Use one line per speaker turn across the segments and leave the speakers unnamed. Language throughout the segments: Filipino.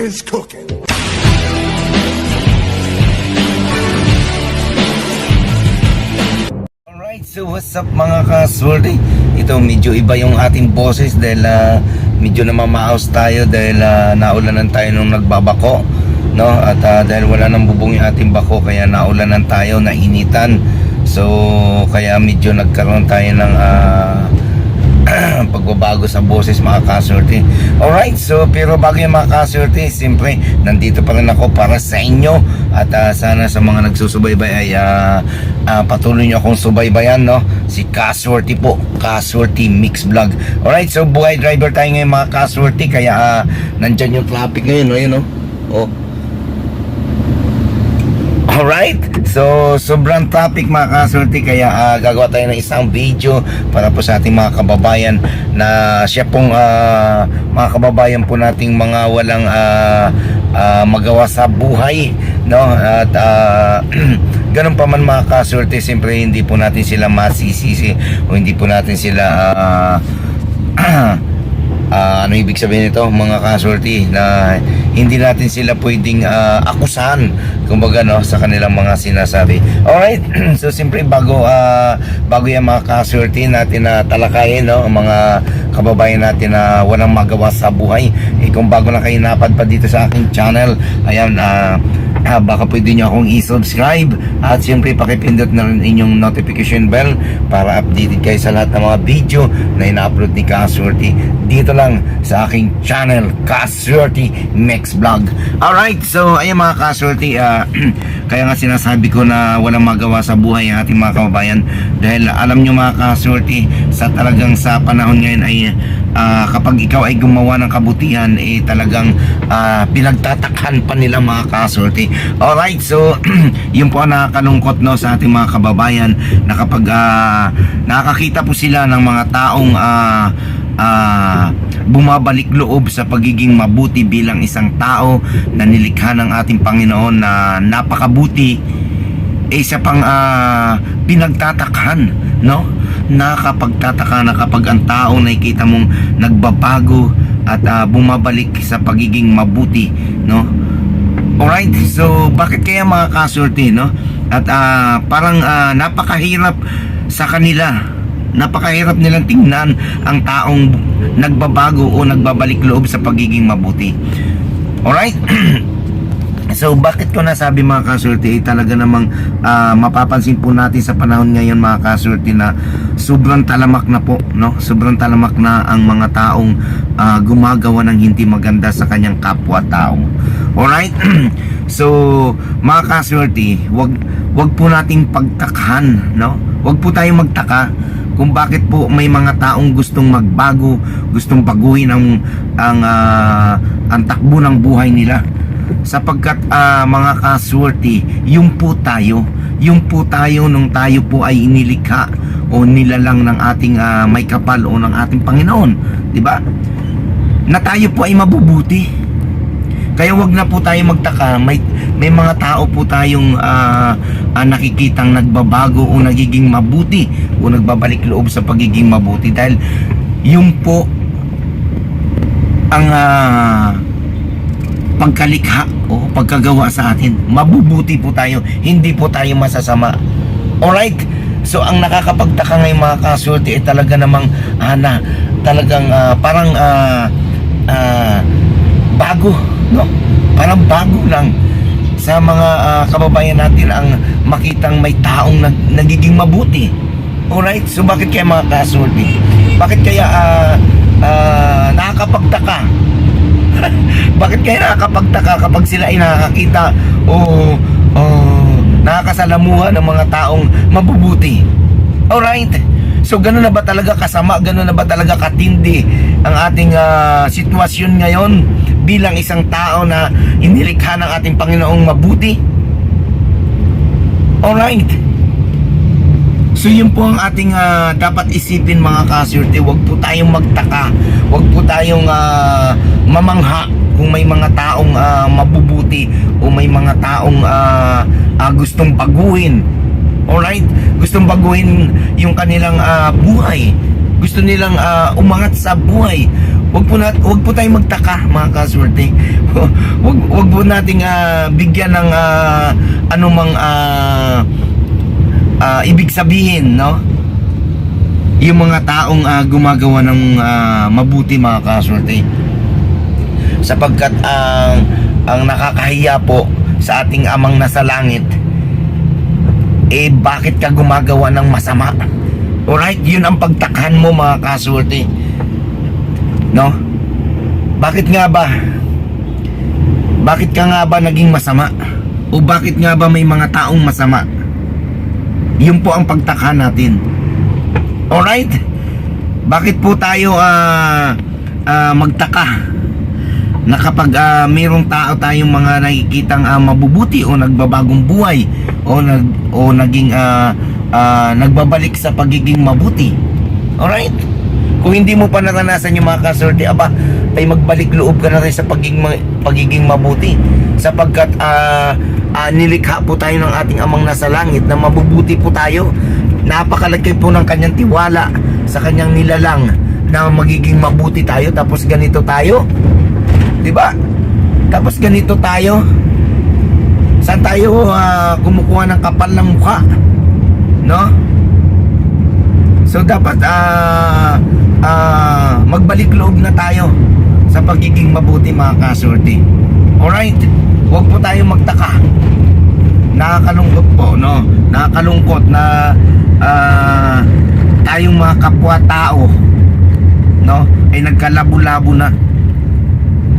is cooking.
Alright, so what's up mga kaswerte? Ito medyo iba yung ating boses dahil ah, medyo namamaos tayo dahil uh, naulanan tayo nung nagbabako no? At ah, dahil wala nang bubong yung ating bako kaya naulanan tayo, nainitan So kaya medyo nagkaroon tayo ng ah, pagbabago sa boses mga kasorte. Alright, so pero bago yung mga kasorte, siyempre nandito pa rin ako para sa inyo. At ah, sana sa mga nagsusubaybay ay ah, ah, patuloy nyo akong subaybayan no? Si Kasorte po Kasorte Mix Vlog. Alright so buhay driver tayo ngayon mga Kasorte kaya ah, nandyan yung traffic ngayon no? Yun no? Oh Alright, so sobrang traffic mga kasorte kaya ah, gagawa tayo ng isang video para po sa ating mga kababayan na siya pong ah, mga kababayan po nating mga walang ah, ah, magawa sa buhay no? At ah, ganun pa man mga kasorte siyempre hindi po natin sila masisisi o hindi po natin sila ah, Ah, ano ibig sabihin nito mga kasorti na hindi natin sila pwedeng ah, akusahan kumbaga no sa kanilang mga sinasabi. Alright, so siyempre bago ah, bago yung mga kasorti natin na talakayin no ang mga kababayan natin na walang magawa sa buhay. Eh kung bago na kayo napadpad dito sa aking channel, ayan ah ah, baka pwede nyo akong i-subscribe. At siyempre pakipindot na rin inyong notification bell para updated kayo sa lahat ng mga video na ina-upload ni Kasurti dito lang sa aking channel Kasurti Next Vlog. Alright so ayun mga Kasurti ah, kaya nga sinasabi ko na walang magawa sa buhay ang ating mga kababayan. Dahil alam nyo mga Kasurti sa talagang sa panahon ngayon ay ah, kapag ikaw ay gumawa ng kabutihan eh talagang ah, pinagtatakhan pa nila mga kasorte alright so yun po ang nakakalungkot no sa ating mga kababayan na kapag ah, nakakita po sila ng mga taong ah, ah, bumabalik loob sa pagiging mabuti bilang isang tao na nilikha ng ating Panginoon na napakabuti eh, isa pang ah, pinagtatakhan no nakapagtataka na kapag ang tao nakikita mong nagbabago at ah, bumabalik sa pagiging mabuti no Alright, so bakit kaya mga kasorte, no? At ah, parang ah, napakahirap sa kanila. Napakahirap nilang tingnan ang taong nagbabago o nagbabalik loob sa pagiging mabuti. Alright? So bakit ko nasabi mga kasulti eh, talaga namang ah, mapapansin po natin sa panahon ngayon mga kasulti na sobrang talamak na po no sobrang talamak na ang mga taong ah, gumagawa ng hindi maganda sa kanyang kapwa-tao. Alright? so mga kasulti, wag wag po nating pagtakhan no? Wag po tayong magtaka kung bakit po may mga taong gustong magbago, gustong baguhin ang ang ah, ang takbo ng buhay nila sapagkat ah, mga kaswerte yung po tayo. Yung po tayo nung tayo po ay inilikha o nilalang ng ating ah, may kapal o ng ating Panginoon di ba? Na tayo po ay mabubuti. Kaya wag na po tayo magtaka. May may mga tao po tayong ah, ah, nakikitang nagbabago o nagiging mabuti o nagbabalik loob sa pagiging mabuti dahil yung po ang ah, pagkalikha o pagkagawa sa atin. Mabubuti po tayo, hindi po tayo masasama. Alright? So ang nakakapagtaka ngayon mga kasulti ay talaga namang ah, na, talagang ah, parang ah, ah, bago, no? Parang bago lang sa mga ah, kababayan natin ang makitang may taong nag, nagiging mabuti. Alright? So bakit kaya mga kasulti? Bakit kaya ah, ah, nakakapagtaka bakit kaya nakakapagtaka kapag sila ay nakakita o o nakakasalamuha ng mga taong mabubuti? Alright. So ganun na ba talaga kasama, ganun na ba talaga katindi ang ating ah, sitwasyon ngayon bilang isang tao na inilikha ng ating Panginoong mabuti? Alright. So yun po ang ating ah, dapat isipin mga kasurte. Huwag po tayong magtaka. Huwag po tayong ah, mamangha kung may mga taong ah, mabubuti o may mga taong ah, ah, gustong baguhin. Alright? Gustong baguhin yung kanilang ah, buhay. Gusto nilang ah, umangat sa buhay Wag po nat wag po tayong magtaka mga kaswerte. wag wag po nating ah, bigyan ng ah, anumang ah, ah, ibig sabihin, no? Yung mga taong ah, gumagawa ng ah, mabuti mga kaswerte. Sapagkat ang ang nakakahiya po sa ating amang nasa langit eh bakit ka gumagawa ng masama? Alright, yun ang pagtakhan mo mga kaswerte. No? Bakit nga ba? Bakit ka nga ba naging masama? O bakit nga ba may mga taong masama? Yun po ang pagtakhan natin. Alright? Bakit po tayo ah ah, magtaka na kapag ah, mayroong tao tayong mga nakikitang ah, mabubuti o nagbabagong buhay o nag o naging ah, ah, nagbabalik sa pagiging mabuti. Alright? Kung hindi mo pa naranasan yung mga kaswerte, aba, ay magbalik loob ka na rin sa pagiging, pagiging mabuti. Sapagkat ah, ah, nilikha po tayo ng ating amang nasa langit na mabubuti po tayo. Napakalaki po ng kanyang tiwala sa kanyang nilalang na magiging mabuti tayo tapos ganito tayo. 'Di ba? Tapos ganito tayo. Saan tayo ah, kumukuha ng kapal ng mukha? No? So dapat ah ah, magbalik loob na tayo sa pagiging mabuti mga kasorte. Alright? Huwag po tayo magtaka. Nakakalungkot po, no? Nakakalungkot na ah, tayong mga kapwa-tao, no? Ay nagkalabo-labo na.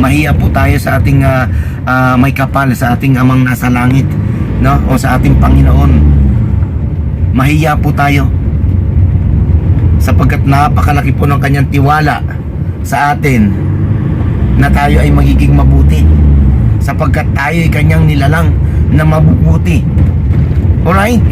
Mahiya po tayo sa ating ah, ah, may kapal sa ating amang nasa langit, no? O sa ating Panginoon. Mahiya po tayo sapagkat napakalaki po ng kanyang tiwala sa atin na tayo ay magiging mabuti sapagkat tayo ay kanyang nilalang na mabubuti alright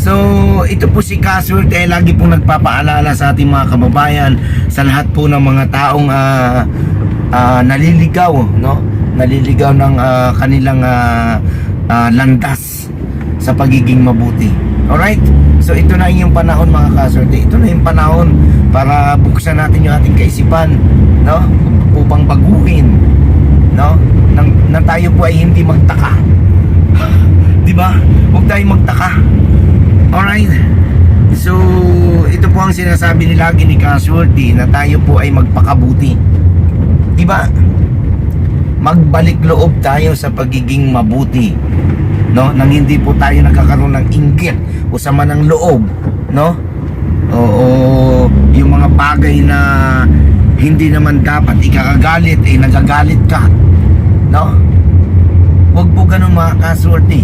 So, ito po si Caswell ay lagi pong nagpapaalala sa ating mga kababayan sa lahat po ng mga taong ah, ah, naliligaw, no? Naliligaw ng ah, kanilang ah, ah, landas sa pagiging mabuti. Alright? So, ito na yung panahon mga kaswerte. Ito na yung panahon para buksan natin yung ating kaisipan, no? Upang baguhin, no? Nang, nang tayo po ay hindi magtaka. Di ba? Huwag tayong magtaka. Alright. So, ito po ang sinasabi ni lagi ni Casualty na tayo po ay magpakabuti. Diba? Magbalik loob tayo sa pagiging mabuti. No? Nang hindi po tayo nagkakaroon ng inggit o sama ng loob. No? Oo, yung mga bagay na hindi naman dapat ikakagalit, eh nagagalit ka. No? Huwag po ganun mga Casualty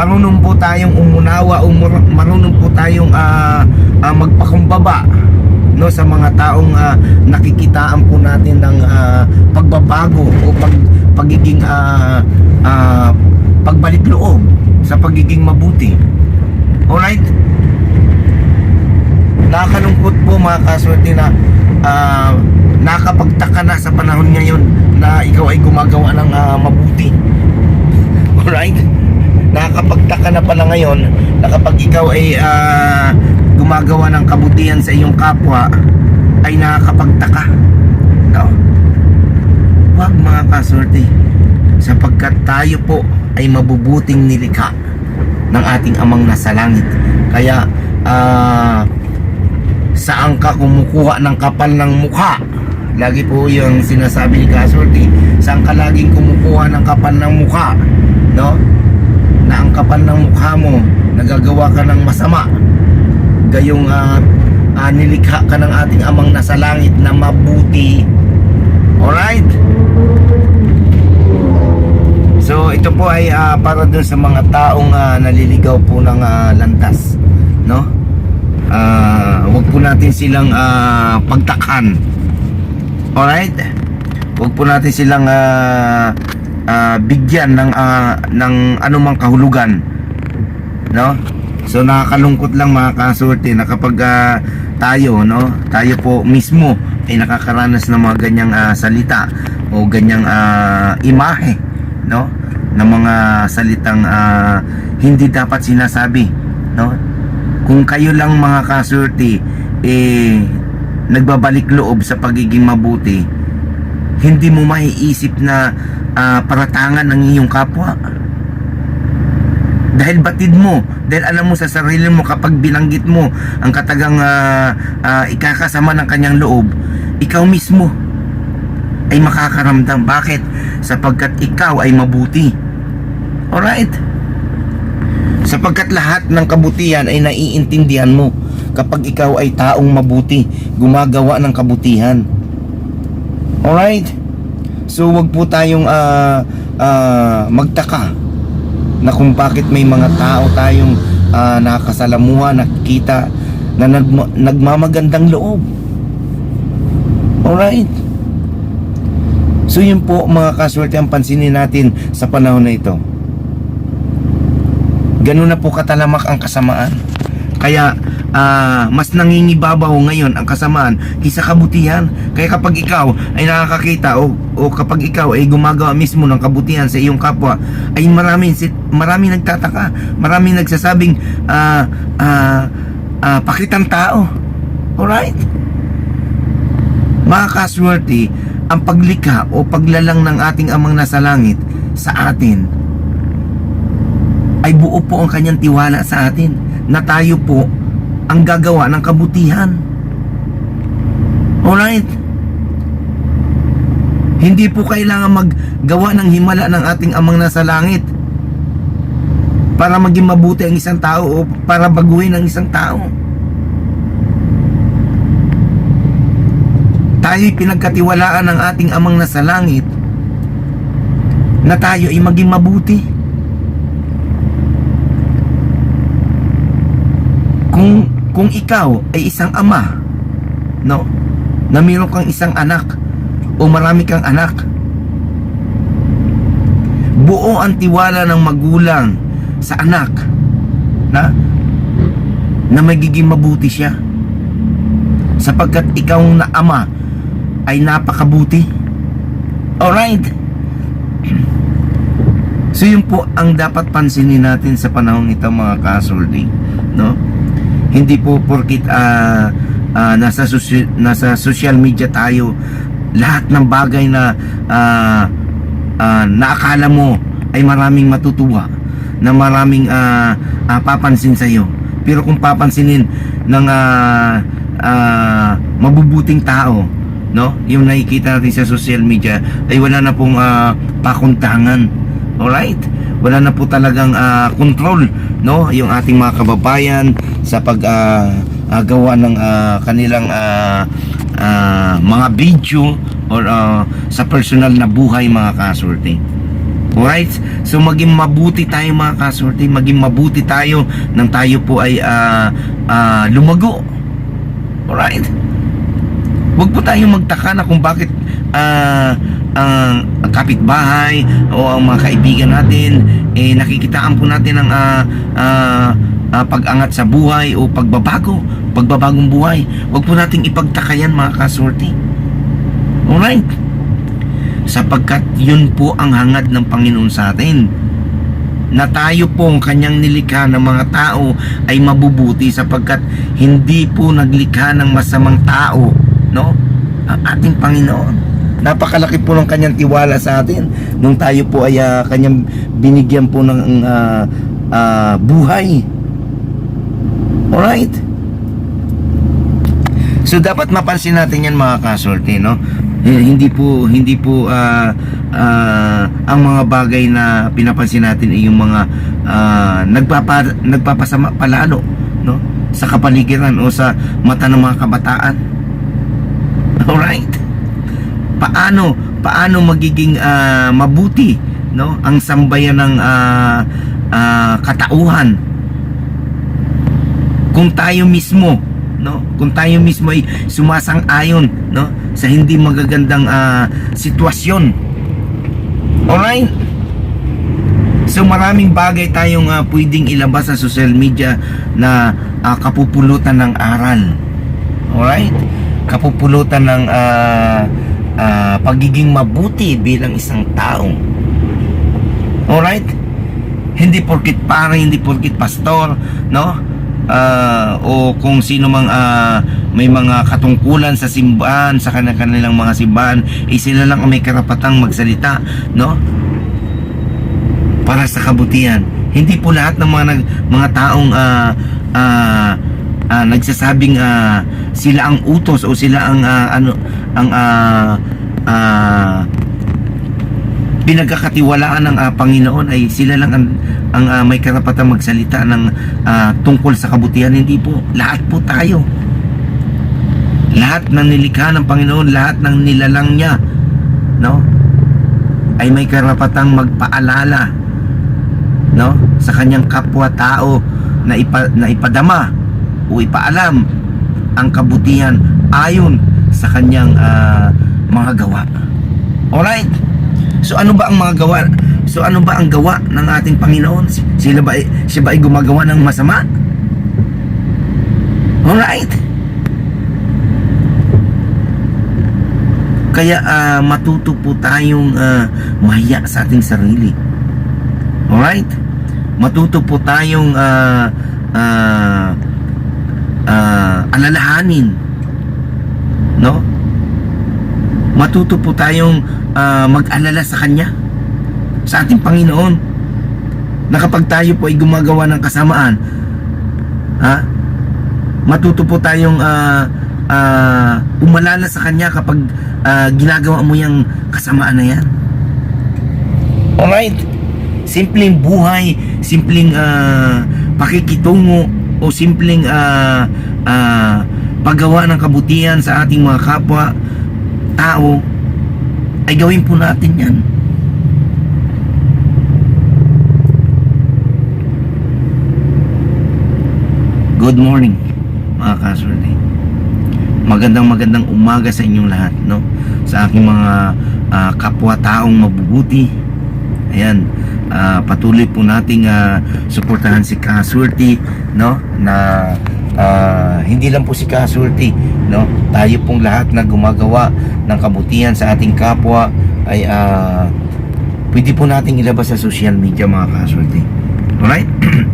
marunong po tayong umunawa, umur- marunong po tayong ah, ah, magpakumbaba no sa mga taong ah, nakikitaan po natin ng ah, pagbabago o pag pagiging ah, ah, pagbalik loob sa pagiging mabuti. Alright? Nakakalungkot po mga kaswerte na ah, nakapagtaka na sa panahon ngayon na ikaw ay gumagawa ng ah, mabuti. Alright? nakakapagtaka na pala ngayon na kapag ikaw ay ah, gumagawa ng kabutihan sa iyong kapwa ay nakakapagtaka no? wag mga kasorte sapagkat tayo po ay mabubuting nilikha ng ating amang nasa langit kaya ah, saan ka kumukuha ng kapal ng mukha? Lagi po yung sinasabi ni Kasorte saan ka laging kumukuha ng kapal ng mukha? No? Na ang kapal ng mukha mo nagagawa ka ng masama. Gayong ah, ah, nilikha ka ng ating amang nasa langit na mabuti. Alright? So ito po ay ah, para dun sa mga taong ah, naliligaw po ng ah, landas. No Ah, wag po natin silang ah, pagtakhan alright? Wag po natin silang ah, ah, bigyan ng ah, ng anumang kahulugan. No? So nakakalungkot lang mga kasorte na kapag ah, tayo no? Tayo po mismo ay nakakaranas ng mga ganyang ah, salita o ganyang ah, imahe no? Ng mga salitang ah, hindi dapat sinasabi no kung kayo lang mga kasorte eh nagbabalik loob sa pagiging mabuti hindi mo maiisip na ah, paratangan ng iyong kapwa. Dahil batid mo dahil alam mo sa sarili mo kapag binanggit mo ang katagang ah, ah, ikakasama ng kanyang loob ikaw mismo ay makakaramdam. Bakit? Sapagkat ikaw ay mabuti. Alright sapagkat lahat ng kabutihan ay naiintindihan mo kapag ikaw ay taong mabuti gumagawa ng kabutihan alright so wag po tayong ah, ah, magtaka na kung bakit may mga tao tayong uh, nakasalamuha, nakikita na nagma- nagmamagandang loob. Alright. So yun po mga kaswerte ang pansinin natin sa panahon na ito. Ganun na po katalamak ang kasamaan. Kaya ah, mas nangingibabaw ngayon ang kasamaan kisa kabutihan. Kaya kapag ikaw ay nakakakita o, o kapag ikaw ay gumagawa mismo ng kabutihan sa iyong kapwa, ay maraming maraming nagtataka, maraming nagsasabing ah ah ah, pakitang tao. Alright? Mga kaswerte, ang paglikha o paglalang ng ating amang nasa langit sa atin ay buo po ang kanyang tiwala sa atin na tayo po ang gagawa ng kabutihan. Alright? Hindi po kailangan maggawa ng himala ng ating amang nasa langit para maging mabuti ang isang tao o para baguhin ang isang tao. Tayo'y pinagkatiwalaan ng ating amang nasa langit na tayo ay maging mabuti. Kung ikaw ay isang ama, no? Na mayroon kang isang anak o marami kang anak. Buo ang tiwala ng magulang sa anak na na magiging mabuti siya sapagkat ikaw na ama ay napakabuti alright so yun po ang dapat pansinin natin sa panahon ito mga kasuldi no hindi po porkit ah, ah, nasa, nasa social media tayo lahat ng bagay na ah, ah, naakala mo ay maraming matutuwa na maraming ah, ah, papansin sa iyo pero kung papansinin ng ah, ah, mabubuting tao no yung nakikita natin sa social media ay wala na pong ah, pakuntangan. Alright wala na po talagang ah, control no yung ating mga kababayan sa pag ah, ah, gawa ng ah, kanilang ah, ah, mga video or ah, sa personal na buhay mga kasorte Alright? So maging mabuti tayo mga kasorte, maging mabuti tayo nang tayo po ay ah, ah, lumago. Alright? Huwag po tayong magtaka na kung bakit ah, ang kapitbahay o ang mga kaibigan natin eh nakikitaan po natin ang ah, ah, ah, pag-angat sa buhay o pagbabago, pagbabagong buhay. Huwag po nating ipagtaka yan mga kasorte. Alright? sapagkat yun po ang hangad ng Panginoon sa atin na tayo pong kanyang nilikha ng mga tao ay mabubuti sapagkat hindi po naglikha ng masamang tao no ang ating Panginoon napakalaki po ng kanyang tiwala sa atin nung tayo po ay ah, kanyang binigyan po ng ah, ah, buhay alright So dapat mapansin natin yan mga kasorte no. Hindi po hindi po ah, ah, ang mga bagay na pinapansin natin ay yung mga ah, nagpapa nagpapasama palalo no sa kapaligiran o sa mata ng mga kabataan. Alright? Paano paano magiging ah, mabuti no? Ang sambayan ng ah, ah, katauhan. Kung tayo mismo no? Kung tayo mismo ay sumasang-ayon no? Sa hindi magagandang ah, sitwasyon. Alright? So maraming bagay tayong ah, pwedeng ilabas sa social media na ah, kapupulutan ng aral. Alright? Kapupulutan ng ah, ah, pagiging mabuti bilang isang tao alright? Hindi porkit pare, hindi porkit pastor, no? ah, o kung sino mang ah, may mga katungkulan sa simbahan sa kanilang, mga simbahan eh sila lang ang may karapatang magsalita no? Para sa kabutihan. Hindi po lahat ng mga nag, mga taong ah, ah, ah, nagsasabing ah, sila ang utos o sila ang ah, ano ang ah, ah, pinagkakatiwalaan ng ah, Panginoon ay sila lang ang, ang ah, may karapatang magsalita ng ah, tungkol sa kabutihan. Hindi po lahat po tayo. Lahat ng nilikha ng Panginoon lahat ng nilalang niya no ay may karapatang magpaalala no sa kanyang kapwa-tao na, ipa, na ipadama o ipaalam ang kabutihan ayon sa kanyang ah, mga gawa. Alright? So ano ba ang mga gawa? So ano ba ang gawa ng ating Panginoon? Sila ba siya ba ay gumagawa ng masama? Alright? Kaya ah, matuto po tayong ah, mahiya sa ating sarili. Alright? Matuto po tayong ah, ah, ah, alalahanin. No? Matuto po tayong ah, mag-alala sa Kanya. Sa ating Panginoon. Na kapag tayo po ay gumagawa ng kasamaan, ha? Matuto po tayong ah, ah, umalala sa Kanya kapag ah, ginagawa mo yung kasamaan na yan. Alright? Simpleng buhay, simpleng ah, pakikitungo o simpleng ah, ah, paggawa ng kabutihan sa ating mga kapwa tao ay gawin po natin yan. Good morning mga kasurday. Magandang magandang umaga sa inyong lahat no sa aking mga ah, kapwa-taong mabubuti. Ayan, ah, patuloy po nating ah, suportahan si Kasurti no na ah, hindi lang po si Kasurti no tayo pong lahat na gumagawa ng kabutihan sa ating kapwa ay ah, pwede po nating ilabas sa social media mga Kasurti. Alright?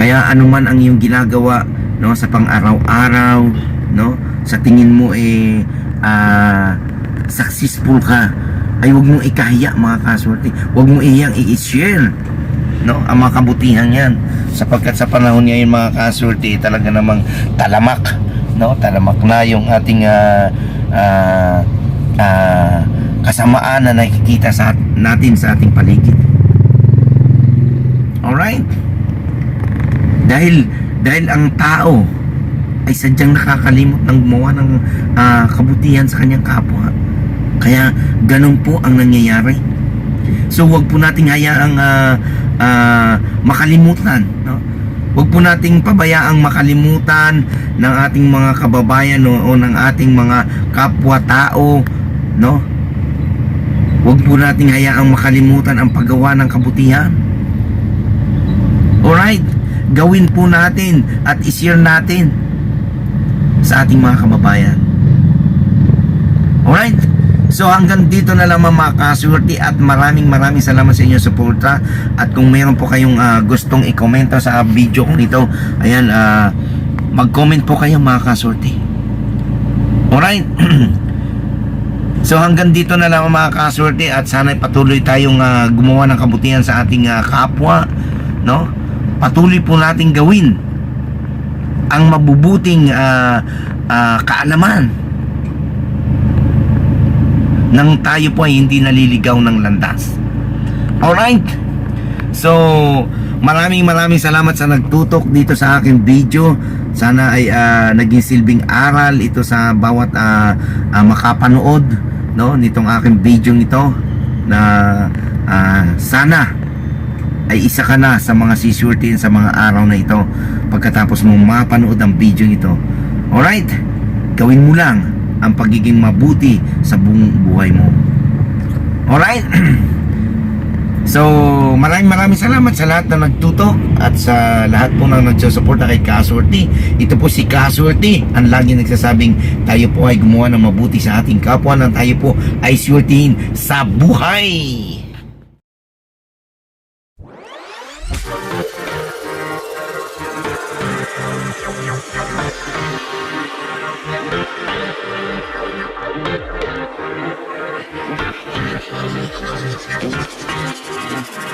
Kaya anuman ang iyong ginagawa no sa pang-araw-araw no sa tingin mo eh ah, successful ka ay wag mong ikahiya mga kaswerte wag mong iyang i-share no? Ang mga kabutihan yan. Sapagkat sa panahon ngayon mga kaswerte talaga namang talamak. No? Talamak na yung ating ah, ah, ah, kasamaan na nakikita sa natin sa ating paligid. Alright? Dahil dahil ang tao ay sadyang nakakalimot ng gumawa ng ah, kabutihan sa kanyang kapwa. Kaya ganun po ang nangyayari. So wag po nating hayaang ah, ah, makalimutan, no? Wag po nating pabayaang makalimutan ng ating mga kababayan no, o ng ating mga kapwa-tao, no? Wag po nating hayaang makalimutan ang paggawa ng kabutihan. Alright? Gawin po natin at i-share natin sa ating mga kababayan. Alright? So hanggang dito na lang mga kasurti at maraming maraming salamat sa inyong suporta at kung meron po kayong ah, gustong i-komento sa video kong ito, ayan, ah, mag-comment po kayo mga kasurti. Alright? so hanggang dito na lang mga kasurti at sana patuloy tayong ah, gumawa ng kabutihan sa ating ah, kapwa, no? Patuloy po nating gawin ang mabubuting ah, ah, kaalaman nang tayo po ay hindi naliligaw ng landas. Alright? So, maraming maraming salamat sa nagtutok dito sa aking video. Sana ay ah, naging silbing aral ito sa bawat ah, ah, makapanood no nitong aking video nito na ah, sana ay isa ka na sa mga sisurtin sa mga araw na ito pagkatapos mong mapanood ang video nito. Alright? Gawin mo lang ang pagiging mabuti sa buong buhay mo. Alright? So, maraming maraming salamat sa lahat na nagtuto at sa lahat po na nagsusuporta kay Kasurti. Ito po si Kasurti, ang lagi nagsasabing tayo po ay gumawa ng mabuti sa ating kapwa nang tayo po ay surtihin sa buhay.